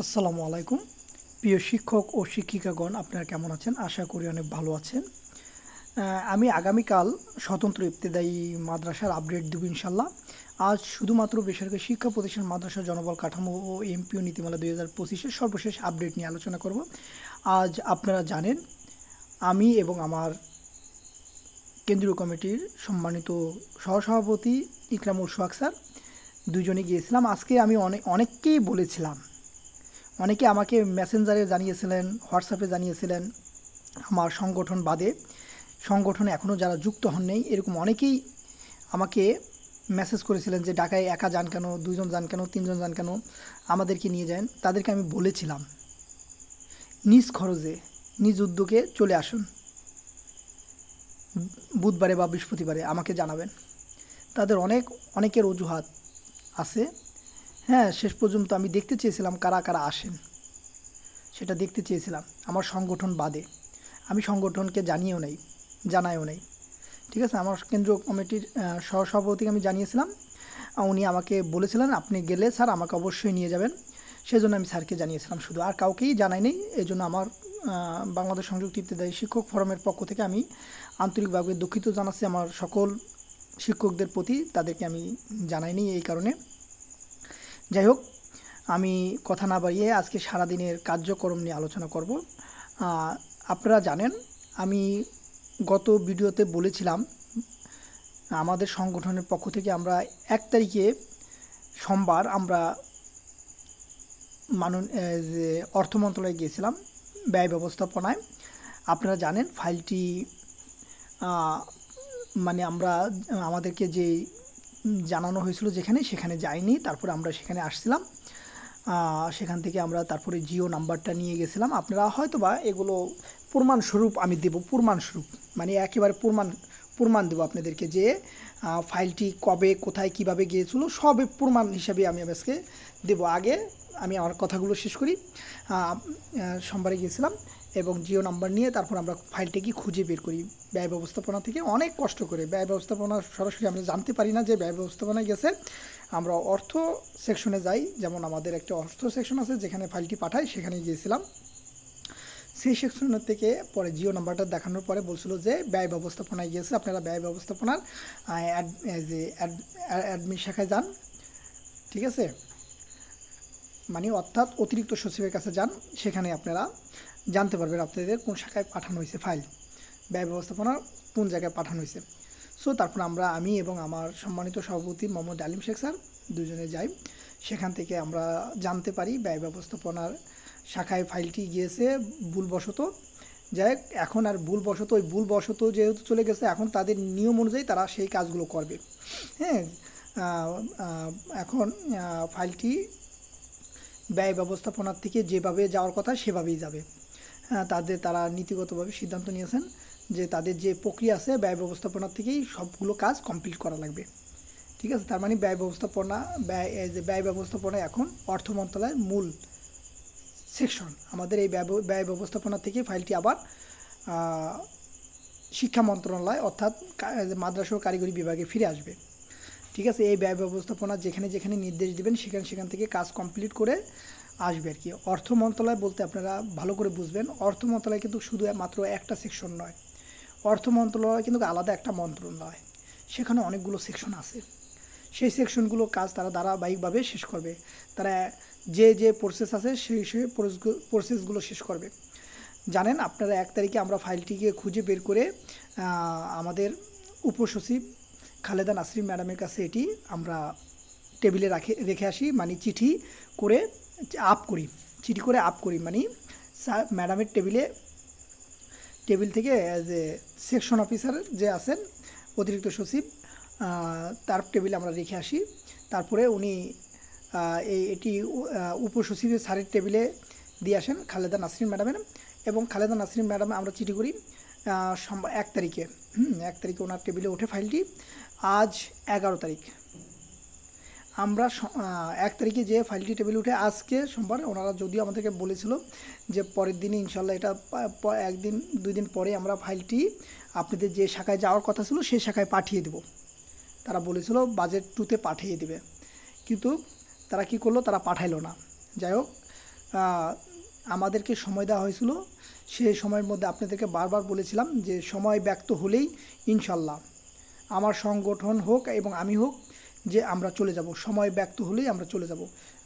আসসালামু আলাইকুম। প্রিয় শিক্ষক ও শিক্ষিকাগণ, আপনারা কেমন আছেন? আশা করি অনেক ভালো আছেন। আমি আগামীকাল স্বতন্ত্র ইবতেদায়ী মাদ্রাসার আপডেট দেবো ইনশাল্লাহ আজ শুধুমাত্র বেসরকারি শিক্ষা প্রতিষ্ঠান মাদ্রাসা জনবল কাঠামো ও এমপিও নীতিমালা দুই হাজার পঁচিশের সর্বশেষ আপডেট নিয়ে আলোচনা করব। আজ আপনারা জানেন, আমি এবং আমার কেন্দ্রীয় কমিটির সম্মানিত সহসভাপতি ইকরামুল সোহাগ স্যার দুজনে গিয়েছিলাম। আজকে আমি অনেক, অনেককেই বলেছিলাম অনেকে আমাকে মেসেঞ্জারে জানিয়েছিলেন হোয়াটসঅ্যাপে জানিয়েছিলেন আমার সংগঠন বাদে। সংগঠনে এখনও যারা যুক্ত হন নেই, এরকম অনেকেই আমাকে মেসেজ করেছিলেন যে, ঢাকায় একা যান কেন? দুজন যান কেন? তিনজন যান কেন? আমাদেরকে নিয়ে যান। তাদেরকে আমি বলেছিলাম, নিজ খরচে, নিজ উদ্যোগে চলে আসুন। বুধবারে বা বৃহস্পতিবারে আমাকে জানাবেন। তাদের অনেক, অনেকের অজুহাত আছে। হ্যাঁ শেষ পর্যন্ত আমি দেখতে চেয়েছিলাম কারা কারা আসেন। সেটা দেখতে চেয়েছিলাম। আমার সংগঠন বাদে। আমি সংগঠনকে জানিয়েও নেই, জানায়ও নেই। ঠিক আছে? আমার কেন্দ্রীয় কমিটির সহসভাপতিকে আমি জানিয়েছিলাম। উনি আমাকে বলেছিলেন, আপনি গেলে স্যার আমাকে অবশ্যই নিয়ে যাবেন। সেজন্য আমি স্যারকে জানিয়েছিলাম শুধু। আর কাউকেই জানাই নেই। এই জন্য আমার বাংলাদেশ সংযুক্ত ইত্যাদি শিক্ষক ফোরামের পক্ষ থেকে আমি আন্তরিকভাবে দুঃখিত জানাচ্ছি। আমার সকল শিক্ষকদের প্রতি তাদেরকে আমি জানাইনি এই কারণে। যাই হোক আমি কথা না বাড়িয়ে আজকে সারাদিনের কার্যক্রম নিয়ে আলোচনা করব। আপনারা জানেন, আমি গত ভিডিওতে বলেছিলাম, আমাদের সংগঠনের পক্ষ থেকে আমরা এক তারিখে সোমবার আমরা মানুন অর্থ মন্ত্রণালয়ে গিয়েছিলাম ব্যয় ব্যবস্থাপনায়। আপনারা জানেন, ফাইলটি মানে আমরা, আমাদেরকে যে জানানো হয়েছিল যেখানে, সেখানে যাইনি। তারপরে আমরা সেখানে আসছিলাম। সেখান থেকে আমরা তারপরে জিও নাম্বারটা নিয়ে গেছিলাম। আপনারা হয়তো বা এগুলো প্রমাণস্বরূপ আমি দেব, প্রমাণস্বরূপ। মানে একেবারে প্রমাণ প্রমাণ দেবো আপনাদেরকে যে ফাইলটি কবে, কোথায়, কীভাবে গিয়েছিল সবে প্রমাণ হিসাবে আমি আজকে দেব। আগে আমি আমার কথাগুলো শেষ করি। সোমবারে গিয়েছিলাম। এবং জিও নাম্বার নিয়ে তারপর আমরা ফাইলটাকে খুঁজে বের করি ব্যয় ব্যবস্থাপনা থেকে। অনেক কষ্ট করে ব্যয় ব্যবস্থাপনা সরাসরি আমরা জানতে পারি না যে ব্যয় ব্যবস্থাপনায় গেছে। আমরা অর্থ সেকশনে যাই, যেমন আমাদের একটা অর্থ সেকশন আছে যেখানে ফাইলটি পাঠাই, সেখানে গিয়েছিলাম। সেই সেকশনের থেকে পরে জিও নাম্বারটা দেখানোর পরে বলছিল যে ব্যয় ব্যবস্থাপনায় গিয়েছে, আপনারা ব্যয় ব্যবস্থাপনার যে অ্যাড- অ্যাডমিন শাখায় যান। ঠিক আছে? মানে অর্থাৎ অতিরিক্ত সচিবের কাছে যান, সেখানে আপনারা জানতে পারবেন আপনাদের কোন শাখায় পাঠানো হয়েছে ফাইল, ব্যয় ব্যবস্থাপনা কোন জায়গায় পাঠানো হয়েছে। সো তারপর আমরা, আমি এবং আমার সম্মানিত সভাপতি মোহাম্মদ আলিম শেখ স্যার দুজনে যাই। সেখান থেকে আমরা জানতে পারি ব্যয় ব্যবস্থাপনার শাখায় ফাইলটি গিয়েছে ভুলবশত। যাই এখন আর ভুলবশত, ওই ভুলবশত যেহেতু চলে গেছে, এখন তাদের নিয়ম অনুযায়ী তারা সেই কাজগুলো করবে। হ্যাঁ এখন ফাইলটি ব্যয় ব্যবস্থাপনার থেকে যেভাবে যাওয়ার কথা সেভাবেই যাবে। তাদের তারা নীতিগতভাবে সিদ্ধান্ত নিয়েছেন যে তাদের যে প্রক্রিয়া আছে ব্যয় ব্যবস্থাপনা থেকেই সবগুলো কাজ কমপ্লিট করা লাগবে। ঠিক আছে? তার মানে ব্যয় ব্যবস্থাপনা, ব্যয় যে ব্যয় ব্যবস্থাপনা এখন অর্থ মন্ত্রণালয়ের মূল সেকশন আমাদের এই ব্যয় ব্যবস্থাপনা থেকে ফাইলটি আবার শিক্ষা মন্ত্রণালয় অর্থাৎ মাদ্রাসা ও কারিগরি বিভাগে ফিরে আসবে। ঠিক আছে? এই ব্যয় ব্যবস্থাপনা যেখানে যেখানে নির্দেশ দেবেন, সেখানে সেখান থেকে কাজ কমপ্লিট করে আসবে আর কি। অর্থ মন্ত্রণালয় বলতে আপনারা ভালো করে বুঝবেন, অর্থ মন্ত্রণালয় কিন্তু শুধু মাত্র একটা সেকশন নয়। অর্থ মন্ত্রণালয় কিন্তু আলাদা একটা মন্ত্রণালয়, সেখানে অনেকগুলো সেকশন আছে। সেই সেকশনগুলো কাজ তারা ধারাবাহিকভাবে শেষ করবে। তারা যে যে প্রসেস আছে সেই সেই প্রসেসগুলো শেষ করবে। জানেন আপনারা এক তারিখে আমরা ফাইলটিকে খুঁজে বের করে আমাদের উপসচিব খালেদা নাসরিন ম্যাডামের কাছে এটি আমরা টেবিলে রাখে, রেখে আসি মানে চিঠি করে আপ করি চিঠি করে আপ করি মানে স্যার ম্যাডামের টেবিলে টেবিল থেকে যে সেকশন অফিসার যে আছেন অতিরিক্ত সচিব তার টেবিল আমরা রেখে আসি। তারপরে উনি এই এটি উপসচিবের স্যারের টেবিলে দিয়ে আসেন খালেদা নাসরিন ম্যাডামের। এবং খালেদা নাসরিন ম্যাডাম আমরা চিঠি করি এক তারিখে হুম, এক তারিখে ওনার টেবিলে ওঠে ফাইলটি আজ এগারো তারিখ। আমরা এক তারিখে যে ফাইলটি টেবিল উঠে আজকে সোমবার ওনারা যদিও আমাদেরকে বলেছিল যে পরের দিনই ইনশাল্লাহ এটা একদিন, দুই দিন পরে আমরা ফাইলটি আপনাদের যে শাখায় যাওয়ার কথা ছিল সেই শাখায় পাঠিয়ে দেব। তারা বলেছিল বাজেট টুতে পাঠিয়ে দেবে। কিন্তু তারা কি করল? তারা পাঠাইলো না। যাই হোক আমাদেরকে সময় দেওয়া হয়েছিল। সেই সময়ের মধ্যে আপনাদেরকে বারবার বলেছিলাম যে সময় ব্যক্ত হলেই ইনশাল্লাহ আমার সংগঠন হোক এবং আমি হোক যে আমরা চলে যাব। সময় ব্যক্ত হলেই আমরা চলে যাব।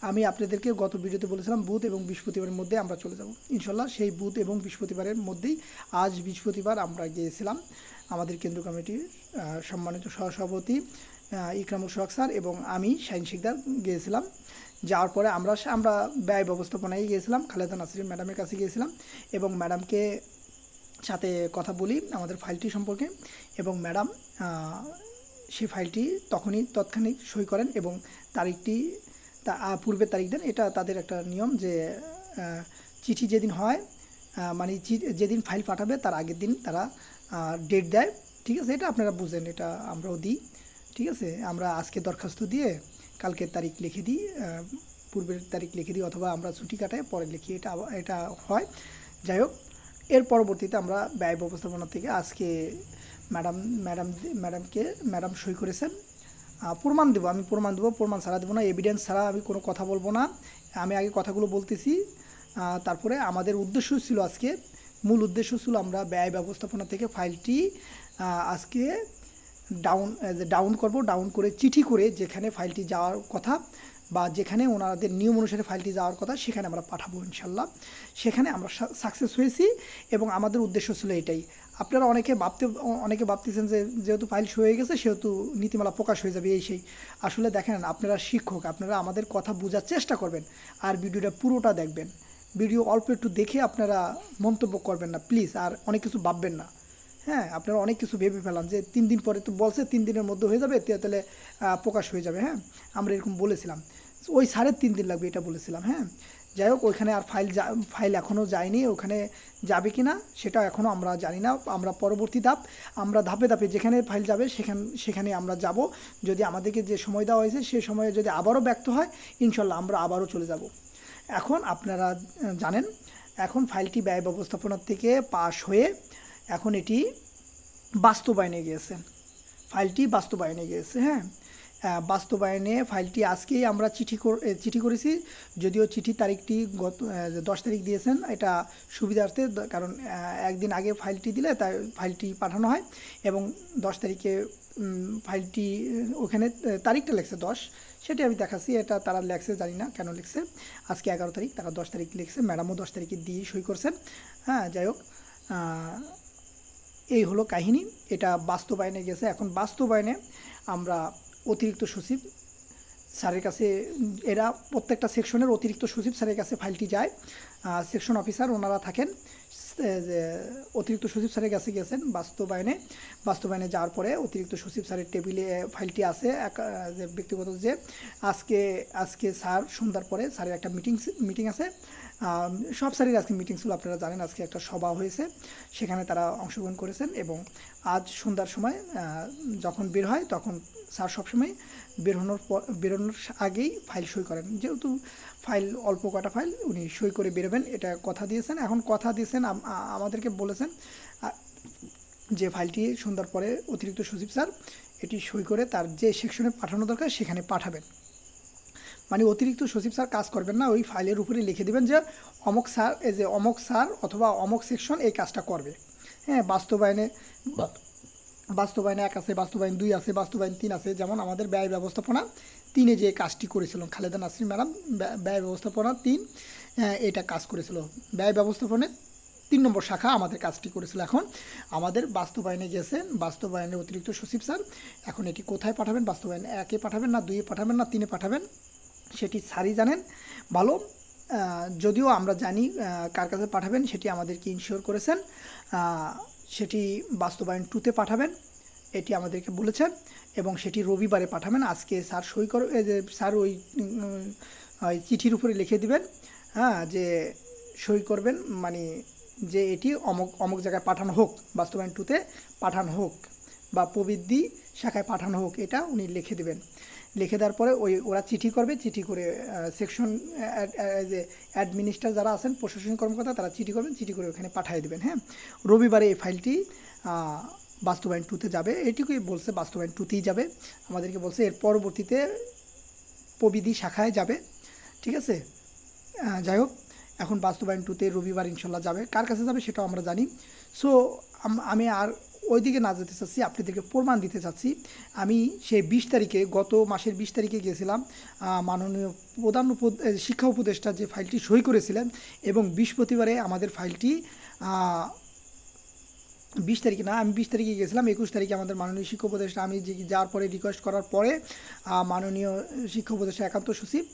আমি আপনাদেরকে গত ভিডিওতে বলেছিলাম, বুধ এবং বৃহস্পতিবারের মধ্যে আমরা চলে যাব। ইনশাল্লাহ সেই বুধ এবং বৃহস্পতিবারের মধ্যেই আজ বৃহস্পতিবার আমরা গিয়েছিলাম আমাদের কেন্দ্র কমিটির সম্মানিত সহসভাপতি ইকরামুল সোহাগ স্যার এবং আমি শাইন শিকদার, গিয়েছিলাম। যাওয়ার পরে আমরা আমরা ব্যয় ব্যবস্থাপনায় গিয়েছিলাম, খালেদা নাসরিন ম্যাডামের কাছে গিয়েছিলাম এবং ম্যাডামকে সাথে কথা বলি আমাদের ফাইলটি সম্পর্কে এবং ম্যাডাম সেই ফাইলটি তখনই তৎক্ষণিক সই করেন এবং তারিখটি তা পূর্বের তারিখ দেন। এটা তাদের একটা নিয়ম যে চিঠি যেদিন হয় মানে যেদিন ফাইল পাঠাবে তার আগের দিন তারা ডেট দেয়। ঠিক আছে? এটা আপনারা বুঝেন, এটা আমরাও দিই। ঠিক আছে? আমরা আজকে দরখাস্ত দিয়ে কালকের তারিখ লিখে দিই পূর্বের তারিখ লিখে দিই অথবা আমরা ছুটি কাটাই পরে লিখি। এটা এটা হয়। যাই হোক, এর পরবর্তীতে আমরা ব্যয় ব্যবস্থাপনা থেকে আজকে ম্যাডাম ম্যাডাম, ম্যাডামকে, ম্যাডাম সই করেছেন। প্রমাণ দেবো, আমি প্রমাণ দেবো, প্রমাণ ছাড়া দেবো না এভিডেন্স ছাড়া আমি কোনো কথা বলব না। আমি আগে কথাগুলো বলতেছি তারপরে আমাদের উদ্দেশ্য ছিল আজকে, মূল উদ্দেশ্য ছিল আমরা ব্যয় ব্যবস্থাপনা থেকে ফাইলটি আজকে ডাউন ডাউন করব ডাউন করে চিঠি করে যেখানে ফাইলটি যাওয়ার কথা বা যেখানে ওনাদের নিয়ম অনুসারে ফাইলটি যাওয়ার কথা, সেখানে আমরা পাঠাবো ইনশাল্লাহ। সেখানে আমরা সাকসেস হয়েছি এবং আমাদের উদ্দেশ্য ছিল এটাই আপনারা অনেকে ভাবতে, অনেকে ভাবতেছেন যে যেহেতু ফাইল হয়ে গেছে, সেহেতু নীতিমালা প্রকাশ হয়ে যাবে, এই সেই। আসলে দেখেন, আপনারা শিক্ষক, আপনারা আমাদের কথা বোঝার চেষ্টা করবেন আর ভিডিওটা পুরোটা দেখবেন। ভিডিও অল্প একটু দেখে আপনারা মন্তব্য করবেন না প্লিজ আর অনেক কিছু ভাববেন না। হ্যাঁ আপনারা অনেক কিছু ভেবে ফেলান যে তিন দিন পরে তো বলছে, তিন দিনের মধ্যে হয়ে যাবে তাহলে প্রকাশ হয়ে যাবে হ্যাঁ? আমরা এরকম বলেছিলাম। ওই সাড়ে তিন দিন লাগবে এটা বলেছিলাম হ্যাঁ? যাই হোক ওইখানে আর ফাইল যা ফাইল এখনও যায়নি, ওখানে যাবে কি না সেটা এখনও আমরা জানি না। আমরা পরবর্তী ধাপ, আমরা ধাপে ধাপে যেখানে ফাইল যাবে সেখান সেখানে আমরা যাব। যদি আমাদেরকে যে সময় দেওয়া হয়েছে, সে সময়ে যদি আবারও ব্যক্ত হয়, ইনশাল্লাহ আমরা আবারও চলে যাব। এখন আপনারা জানেন, এখন ফাইলটি ব্যয় ব্যবস্থাপনার থেকে পাশ হয়ে এখন এটি বাস্তবায়নে গিয়েছে। ফাইলটি বাস্তবায়নে গিয়েছে হ্যাঁ। বাস্তবায়নে ফাইলটি আজকেই আমরা চিঠি চিঠি করেছি। যদিও চিঠি তারিখটি গত দশ তারিখ দিয়েছেন, এটা সুবিধার্থে কারণ একদিন আগে ফাইলটি দিলে তার ফাইলটি পাঠানো হয় এবং দশ তারিখে ফাইলটি, ওখানে তারিখটা লেখছে দশ। সেটি আমি দেখাচ্ছি, এটা তারা লেখছে, জানি না কেন লেখছে। আজকে এগারো তারিখ, তারা দশ তারিখ লেখছে, ম্যাডামও দশ তারিখে দিয়ে সই করছেন। হ্যাঁ যাই হোক এই হলো কাহিনী, এটা বাস্তবায়নে গেছে। এখন বাস্তবায়নে আমরা অতিরিক্ত সচিব স্যারের কাছে, এরা প্রত্যেকটা সেকশনের অতিরিক্ত সচিব স্যারের কাছে ফাইলটি যায়। সেকশন অফিসার ওনারা থাকেন অতিরিক্ত সচিব স্যারের কাছে গেছেন বাস্তবায়নে। বাস্তবায়নে যাওয়ার পরে অতিরিক্ত সচিব স্যারের টেবিলে ফাইলটি আছে, এক ব্যক্তিগত যে আজকে আজকে স্যার সন্ধ্যার পরে স্যারের একটা মিটিং মিটিং আছে। সব স্যারের আজকে মিটিং ছিল আপনারা জানেন, আজকে একটা সভা হয়েছে। সেখানে তারা অংশগ্রহণ করেছেন এবং আজ সন্ধ্যার সময় যখন বের হয়, তখন স্যার সবসময় বেরোনোর পর, বেরোনোর আগেই ফাইল সই করেন। যেহেতু ফাইল অল্প কটা ফাইল উনি সই করে বেরোবেন, এটা কথা দিয়েছেন। এখন কথা দিয়েছেন আমাদেরকে বলেছেন যে ফাইলটি সন্ধ্যার পরে অতিরিক্ত সচিব স্যার, এটি সই করে তার যে সেকশনে পাঠানো দরকার, সেখানে পাঠাবেন। মানে অতিরিক্ত সচিব স্যার কাজ করবেন না, ওই ফাইলের উপরে লিখে দেবেন যে অমক স্যার, এই যে অমক স্যার অথবা অমক সেকশন এই কাজটা করবে। হ্যাঁ বাস্তবায়নে বাস্তবায়নে এক আছে, বাস্তবায়ন দুই আছে, বাস্তবায়ন তিন আছে, যেমন আমাদের ব্যয় ব্যবস্থাপনা তিনে যে কাজটি করেছিল, খালেদা নাসরিন ম্যাডাম, ব্যয়- ব্যবস্থাপনা তিন এটা কাজ করেছিল। ব্যয় ব্যবস্থাপনায় তিন নম্বর শাখা আমাদের কাজটি করেছিল। এখন আমাদের বাস্তবায়নে গেছেন বাস্তবায়নের অতিরিক্ত সচিব স্যার, এখন এটি কোথায় পাঠাবেন? বাস্তবায়ন একে পাঠাবেন না, দুইয়ে পাঠাবেন না, তিনে পাঠাবেন? সেটি স্যারই জানেন, ভালো। যদিও আমরা জানি কার কাছে পাঠাবেন সেটি আমাদেরকে ইনশিওর করেছেন। সেটি বাস্তবায়ন টুতে পাঠাবেন, এটি আমাদেরকে বলেছেন, এবং সেটি রবিবারে পাঠাবেন। আজকে স্যার সই করে স্যার ওই চিঠির উপরে লিখে দিবেন হ্যাঁ যে সই করবেন মানে যে এটি অমক অমক জায়গায় পাঠানো হোক, বাস্তবায়ন টুতে পাঠানো হোক, বা প্রবৃদ্ধি শাখায় পাঠানো হোক, এটা উনি লিখে দেবেন। লিখে দেওয়ার পরে ওই ওরা চিঠি করবে, চিঠি করে সেকশন যে অ্যাডমিনিস্ট্রার যারা আছেন, প্রশাসনিক কর্মকর্তা, তারা চিঠি করবেন, চিঠি করে ওখানে পাঠিয়ে দেবেন হ্যাঁ? রবিবারে এই ফাইলটি বাস্তবায়ন টুতে যাবে। এটুকুই বলছে বাস্তবায়ন টুতেই যাবে। আমাদেরকে বলছে এর পরবর্তীতে প্রবিধি শাখায় যাবে, ঠিক আছে? যাই হোক, এখন বাস্তবায়ন টুতে রবিবার ইনশাল্লাহ যাবে। কার কাছে যাবে সেটাও আমরা জানি। সো আমি আর ওইদিকে না যেতে চাচ্ছি, আপনাদেরকে প্রমাণ দিতে চাচ্ছি। আমি সেই বিশ তারিখে, গত মাসের বিশ তারিখে গিয়েছিলাম মাননীয় প্রধান শিক্ষা উপদেষ্টা যে ফাইলটি সই করেছিলেন এবং বৃহস্পতিবারে আমাদের ফাইলটি বিশ তারিখে না, আমি বিশ তারিখে গেছিলাম, একুশ তারিখে আমাদের মাননীয় শিক্ষক উপদেষ্টা, আমি যে যাওয়ার পরে রিকোয়েস্ট করার পরে মাননীয় শিক্ষক উপদেষ্টা একান্ত সচিব,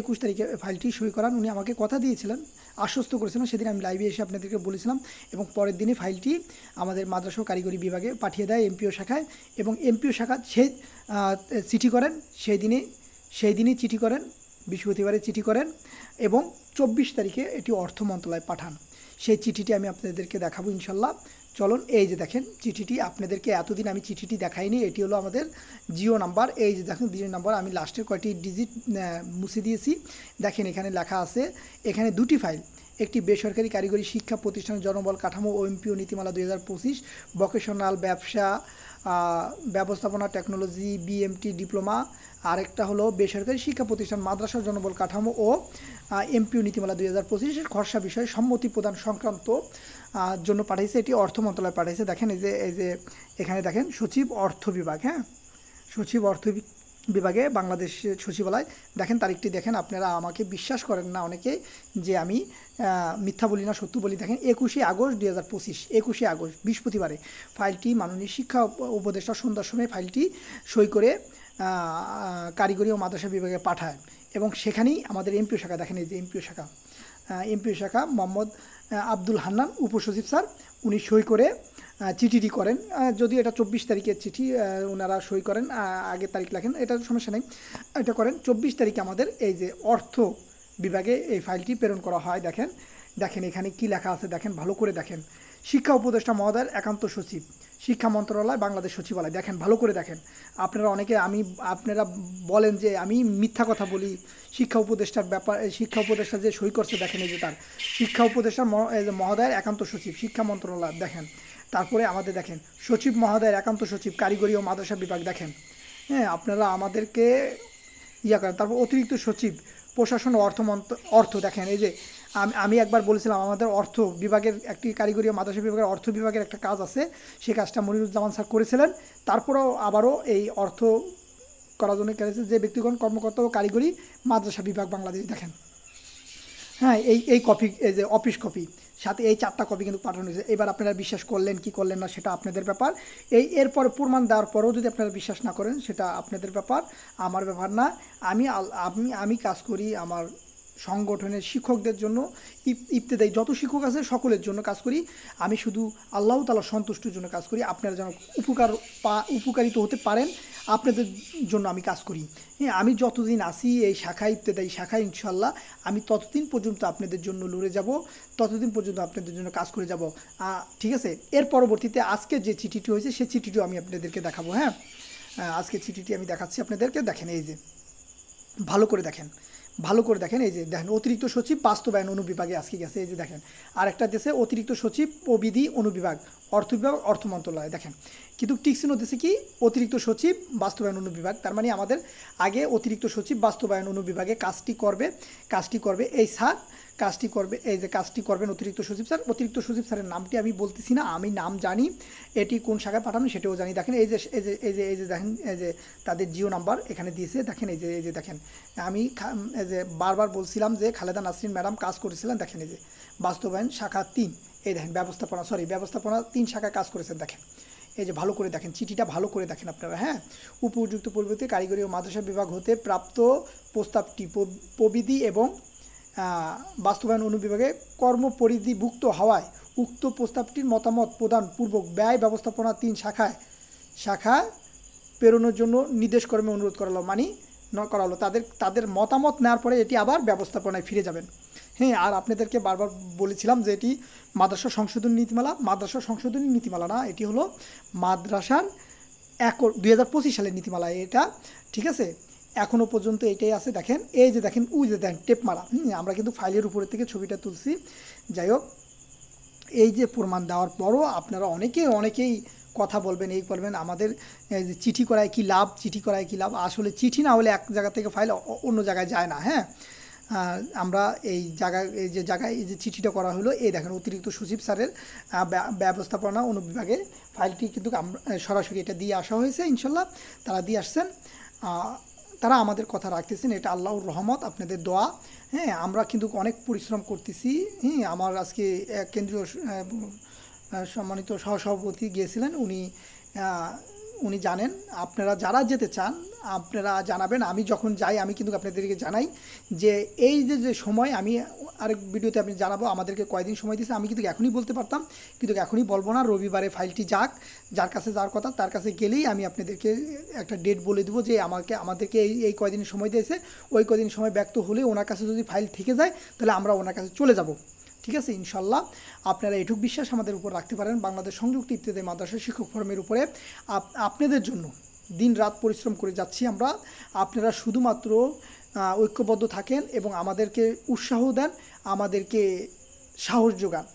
একুশ তারিখে ফাইলটি সই করান। উনি আমাকে কথা দিয়েছিলেন, আশ্বস্ত করেছিলেন, সেদিন আমি লাইভে এসে আপনাদেরকে বলেছিলাম এবং পরের দিনই ফাইলটি আমাদের মাদ্রাসা কারিগরি বিভাগে পাঠিয়ে দেয় এমপিও শাখায় এবং এমপিও শাখা সেই চিঠি করেন, সেই দিনে, সেই দিনই চিঠি করেন, বৃহস্পতিবারে চিঠি করেন এবং চব্বিশ তারিখে এটি অর্থ মন্ত্রণালয়ে পাঠান। সেই চিঠিটি আমি আপনাদেরকে দেখাবো ইনশাল্লাহ। চলুন, এই যে দেখেন চিঠিটি, আপনাদেরকে এতদিন আমি চিঠিটি দেখাইনি, এটি হলো আমাদের জিও নাম্বার। এই যে দেখেন, জিও নাম্বার, আমি লাস্টের কয়টি ডিজিট মুছে দিয়েছি। দেখেন, এখানে লেখা আছে, এখানে দুটি ফাইল, একটি বেসরকারি কারিগরি শিক্ষা প্রতিষ্ঠানের জনবল কাঠামো ও এমপিও নীতিমালা দুই হাজার পঁচিশ, ভোকেশনাল ব্যবসা ব্যবস্থাপনা টেকনোলজি বিএমটি ডিপ্লোমা আরেকটা হলো বেসরকারি শিক্ষা প্রতিষ্ঠান, মাদ্রাসা, জনবল কাঠামো ও এমপিও নীতিমালা দুই হাজার পঁচিশের খরচা বিষয়ে সম্মতি প্রদান সংক্রান্ত জন্য পাঠিয়েছে এটি অর্থ মন্ত্রণালয় পাঠিয়েছে দেখেন এই যে এই যে, এখানে দেখেন, সচিব অর্থ বিভাগ হ্যাঁ? সচিব অর্থ বিভাগে বাংলাদেশ সচিবালয়। দেখেন তারিখটি দেখেন, আপনারা আমাকে বিশ্বাস করেন না অনেকে যে আমি মিথ্যা বলি না, সত্য বলি। দেখেন একুশে আগস্ট দুই হাজার পঁচিশ, একুশে আগস্ট, বৃহস্পতিবারে ফাইলটি মাননীয় শিক্ষা উপদেষ্টা সন্ধ্যার সময় ফাইলটি সই করে কারিগরি ও মাদ্রাসা বিভাগে পাঠায়। এবং সেখানেই আমাদের এমপিও শাখা, দেখেন এই যে এমপিও শাখা। এমপিও শাখা মোহাম্মদ আব্দুল হান্নান, উপসচিব স্যার, উনি সই করে চিঠিটি করেন। যদি এটা চব্বিশ তারিখের চিঠি ওনারা সই করেন আগের তারিখ লেখেন এটা সমস্যা নেই। এটা করেন, চব্বিশ তারিখে আমাদের এই যে অর্থ বিভাগে এই ফাইলটি প্রেরণ করা হয়, দেখেন। দেখেন এখানে কি লেখা আছে, দেখেন, ভালো করে দেখেন। শিক্ষা উপদেষ্টা মহোদয়ের একান্ত সচিব। শিক্ষা মন্ত্রণালয়, বাংলাদেশ সচিবালয়। দেখেন, ভালো করে দেখেন। আপনারা অনেকে, আমি, আপনারা বলেন যে, আমি মিথ্যা কথা বলি। শিক্ষা উপদেষ্টার ব্যাপার শিক্ষা উপদেষ্টা যে সই করছে, দেখেন এই যে তার। শিক্ষা উপদেষ্টার মহোদয়ের একান্ত সচিব, শিক্ষা মন্ত্রণালয়, দেখেন। তারপরে আমাদের দেখেন, সচিব মহোদয়ের একান্ত সচিব, কারিগরি ও মাদ্রাসা বিভাগ, দেখেন। হ্যাঁ আপনারা আমাদেরকে ইয়া করেন। তারপর অতিরিক্ত সচিব, প্রশাসন অর্থ অর্থ, দেখেন, এই যে আমি একবার বলেছিলাম, আমাদের অর্থ বিভাগের একটি কারিগরি মাদ্রাসা বিভাগের অর্থ বিভাগের একটা কাজ আছে সেই কাজটা মনিরুজ্জামান স্যার করেছিলেন। তারপরেও আবারও এই অর্থ করার জন্য করেছে যে ব্যক্তিগণ কর্মকর্তা ও কারিগরি মাদ্রাসা বিভাগ বাংলাদেশ, দেখেন। হ্যাঁ এই এই কপি, এই যে অফিস কপি, সাথে এই চারটা কপি কিন্তু পাঠানো হয়েছে। এবার আপনারা বিশ্বাস করলেন, কি করলেন না, সেটা আপনাদের ব্যাপার। এই, এরপর প্রমাণ দেওয়ার পরেও যদি আপনারা বিশ্বাস না করেন, সেটা আপনাদের ব্যাপার, আমার ব্যাপার না। আমি আমি আমি কাজ করি আমার সংগঠনের শিক্ষকদের জন্য ইবতেদায়ী যত শিক্ষক আছে সকলের জন্য কাজ করি। আমি শুধু আল্লাহ তালা সন্তুষ্টির জন্য কাজ করি। আপনারা যেন উপকার পা, উপকারিত হতে পারেন, আপনাদের জন্য আমি কাজ করি। হ্যাঁ আমি যতদিন আসি এই শাখায় ইবতেদায়ী শাখায় ইনশাল্লাহ আমি ততদিন পর্যন্ত আপনাদের জন্য লড়ে যাব, ততদিন পর্যন্ত আপনাদের জন্য কাজ করে যাব। ঠিক আছে? এর পরবর্তীতে আজকে যে চিঠিটি হয়েছে সেই চিঠিটিও আমি আপনাদেরকে দেখাবো হ্যাঁ? আজকে চিঠিটি আমি দেখাচ্ছি আপনাদেরকে। দেখেন এই যে, ভালো করে দেখেন। ভালো করে দেখেন, এই যে দেখেন, অতিরিক্ত সচিব বাস্তবায়ন অনুবিভাগে আজকে গেছে, এই যে দেখেন। আর একটা দেশে অতিরিক্ত সচিব প্রবিধি অনুবিভাগ। অর্থ বিভাগ অর্থ মন্ত্রণালয়। দেখেন, কিন্তু টিকসিন হতেছে কি, অতিরিক্ত সচিব, বাস্তবায়ন অনুবিভাগ। তার মানে আমাদের আগে অতিরিক্ত সচিব, বাস্তবায়ন অনুবিভাগে কাজটি করবে কাজটি করবে এই স্যার, কাজটি করবে, এই যে কাজটি করবেন অতিরিক্ত সচিব স্যার। অতিরিক্ত সচিব স্যারের নামটি আমি বলতেছি না, আমি নাম জানি, এটি কোন শাখায় পাঠানো সেটাও জানি। দেখেন, এই যে এই যে এই যে এই যে দেখেন, এই যে তাদের জিও নাম্বার এখানে দিয়েছে। দেখেন, এই যে এই যে দেখেন, আমি এই যে বারবার বলছিলাম যে খালেদা নাসরিন ম্যাডাম কাজ করেছিলেন। দেখেন, এই যে বাস্তবায়ন শাখা তিন। এই দেখেন, ব্যবস্থাপনা সরি ব্যবস্থাপনা তিন শাখায় কাজ করেছেন, দেখেন। এই যে ভালো করে দেখেন, চিঠিটা ভালো করে দেখেন আপনারা হ্যাঁ? উপযুক্ত পরিবর্তে কারিগরি ও মাদ্রাসা বিভাগ হতে প্রাপ্ত প্রস্তাবটি প্রবিধি এবং বাস্তবায়ন অনুবিভাগে কর্মপরিধিভুক্ত হওয়ায় উক্ত প্রস্তাবটির মতামত প্রদান পূর্বক ব্যয় ব্যবস্থাপনা তিন শাখায়, শাখা প্রেরণের জন্য নির্দেশ কর্মে অনুরোধ করা হলো মানে ন করা হলো তাদের তাদের মতামত নেওয়ার পরে এটি আবার ব্যবস্থাপনায় ফিরে যাবেন। হ্যাঁ আর আপনাদেরকে বারবার বলেছিলাম যে এটি মাদ্রাসা সংশোধনী নীতিমালা। মাদ্রাসা সংশোধনী নীতিমালা না, এটি হলো মাদ্রাসার এক দুই হাজার পঁচিশ সালের নীতিমালা এটা, ঠিক আছে? এখনও পর্যন্ত এটাই আছে, দেখেন। এই যে দেখেন, উই যে দেখেন, টেপ মারা। আমরা কিন্তু ফাইলের উপরের থেকে ছবিটা তুলছি। যাই হোক, এই যে প্রমাণ দেওয়ার পরও আপনারা অনেকেই অনেকেই কথা বলবেন, এই করবেন আমাদের চিঠি করায় কি লাভ, চিঠি করায় কি লাভ? আসলে চিঠি না হলে এক জায়গা থেকে ফাইল অন্য জায়গায় যায় না হ্যাঁ? আমরা এই জায়গায়, এই যে জায়গায় এই যে চিঠিটা করা হলো, এই দেখেন অতিরিক্ত সচিব স্যারের ব্যবস্থাপনা অনুবিভাগে ফাইলটি কিন্তু সরাসরি এটা দিয়ে আসা হয়েছে, ইনশাল্লাহ। তারা দিয়ে আসছেন। তারা আমাদের কথা রাখতেছেন, এটা আল্লাহর রহমত, আপনাদের দোয়া। হ্যাঁ আমরা কিন্তু অনেক পরিশ্রম করতেছি। হ্যাঁ আমার আজকে কেন্দ্রীয় সম্মানিত সহসভাপতি গিয়েছিলেন, উনি উনি জানেন, আপনারা যারা যেতে চান, আপনারা জানাবেন, আমি যখন যাই, আমি কিন্তু আপনাদেরকে জানাই যে এই যে যে সময় আমি আরেক ভিডিওতে আমি জানাব, আমাদেরকে কয়দিন সময় দিয়েছে, আমি কিন্তু এখনই বলতে পারতাম, কিন্তু এখনই বলব না, রবিবারে ফাইলটি যাক, যার কাছে যাওয়ার কথা, তার কাছে গেলেই আমি আপনাদেরকে একটা ডেট বলে দেবো যে আমাকে, আমাদেরকে এই এই কয়দিন সময় দিয়েছে, ওই কয়দিন সময় ব্যক্ত হলে ওনার কাছে যদি ফাইল থেকে যায়, তাহলে আমরা ওনার কাছে চলে যাব। ঠিক আছে, ইনশাল্লাহ। আপনারা এটুক বিশ্বাস আমাদের উপর রাখতে পারেন। বাংলাদেশ সংযুক্ত ইত্যাদি মাদ্রাসা শিক্ষক ফোরামের উপরে আপনাদের জন্য দিন রাত পরিশ্রম করে যাচ্ছি আমরা। আপনারা শুধুমাত্র ঐক্যবদ্ধ থাকেন এবং আমাদেরকে উৎসাহ দেন, আমাদেরকে সাহস যোগান।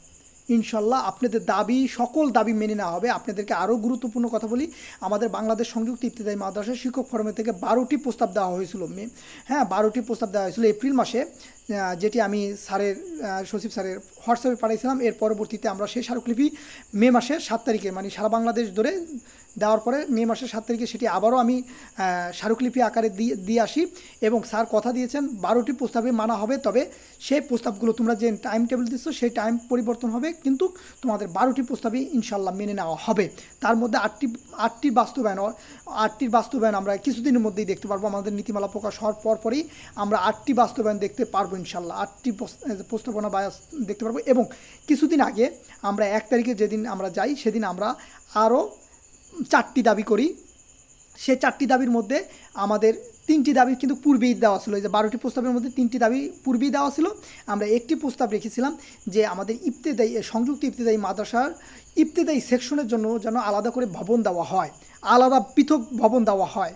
ইনশাল্লাহ আপনাদের দাবি, সকল দাবি মেনে নেওয়া হবে। আপনাদেরকে আরও গুরুত্বপূর্ণ কথা বলি, আমাদের বাংলাদেশ সংযুক্ত ইত্যাদি মাদ্রাসা শিক্ষক ফোরামের থেকে বারোটি প্রস্তাব দেওয়া হয়েছিল মে হ্যাঁ বারোটি প্রস্তাব দেওয়া হয়েছিল এপ্রিল মাসে। যেটি আমি স্যারের সচিব স্যারের হোয়াটসঅ্যাপে পাঠিয়েছিলাম। এর পরবর্তীতে আমরা সেই স্মারকলিপি মে মাসের সাত তারিখে মানে সারা বাংলাদেশ ধরে দেওয়ার পরে মে মাসের সাত তারিখে সেটি আবারও আমি স্মারকলিপি আকারে দিয়ে দিয়ে আসি এবং স্যার কথা দিয়েছেন, বারোটি প্রস্তাবে মানা হবে, তবে সেই প্রস্তাবগুলো তোমরা যে টাইম টেবিল দিচ্ছ, সেই টাইম পরিবর্তন হবে, কিন্তু তোমাদের বারোটি প্রস্তাবই ইনশাল্লাহ মেনে নেওয়া হবে। তার মধ্যে আটটি আটটি বাস্তবায়ন আটটির বাস্তবায়ন আমরা কিছুদিনের মধ্যেই দেখতে পারব। আমাদের নীতিমালা প্রকাশ হওয়ার পর পরই আমরা আটটি বাস্তবায়ন দেখতে পারব ইনশাল্লাহ। আটটি প্রস- প্রস্তাবনা বা দেখতে পারব এবং কিছুদিন আগে আমরা এক তারিখে যেদিন আমরা যাই, সেদিন আমরা আরও চারটি দাবি করি। সে চারটি দাবির মধ্যে আমাদের তিনটি দাবি কিন্তু পূর্বেই দেওয়া ছিল। যে বারোটি প্রস্তাবের মধ্যে তিনটি দাবি পূর্বেই দেওয়া ছিল। আমরা একটি প্রস্তাব রেখেছিলাম যে আমাদের ইবতেদায়ী, সংযুক্ত ইবতেদায়ী মাদ্রাসার ইবতেদায়ী সেকশনের জন্য যেন আলাদা করে ভবন দেওয়া হয়। আলাদা পৃথক ভবন দেওয়া হয়।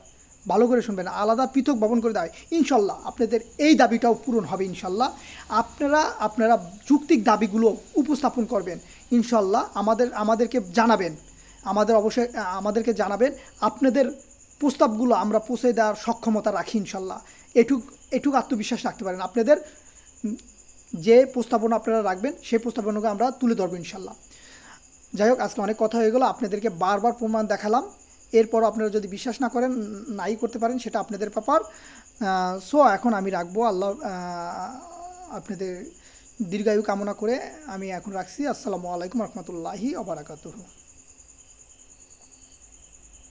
ভালো করে শুনবেন, আলাদা পৃথক ভবন করে হয় ইনশাল্লাহ আপনাদের এই দাবিটাও পূরণ হবে ইনশাল্লাহ। আপনারা আপনারা যুক্তিক দাবিগুলো উপস্থাপন করবেন। ইনশাল্লাহ আমাদের, আমাদেরকে জানাবেন। আমাদের অবশ্যই, আমাদেরকে জানাবেন। আপনাদের প্রস্তাবগুলো আমরা পৌঁছে দেওয়ার সক্ষমতা রাখি ইনশাল্লাহ। এটুক এটুক আত্মবিশ্বাস রাখতে পারেন। আপনাদের, যে প্রস্তাবনা আপনারা রাখবেন, সেই প্রস্তাবনাকে আমরা তুলে ধরবো ইনশাল্লাহ। যাই হোক, আজকে অনেক কথা হয়ে গেলো। আপনাদেরকে বারবার প্রমাণ দেখালাম। এরপর আপনারা যদি বিশ্বাস না করেন, নাই করতে পারেন, সেটা আপনাদের ব্যাপার। সো এখন আমি রাখব। আল্লাহ আপনাদের দীর্ঘায়ু কামনা করে আমি এখন রাখছি। আসসালামু আলাইকুম রহমতুল্লাহি অবরাকাতুহ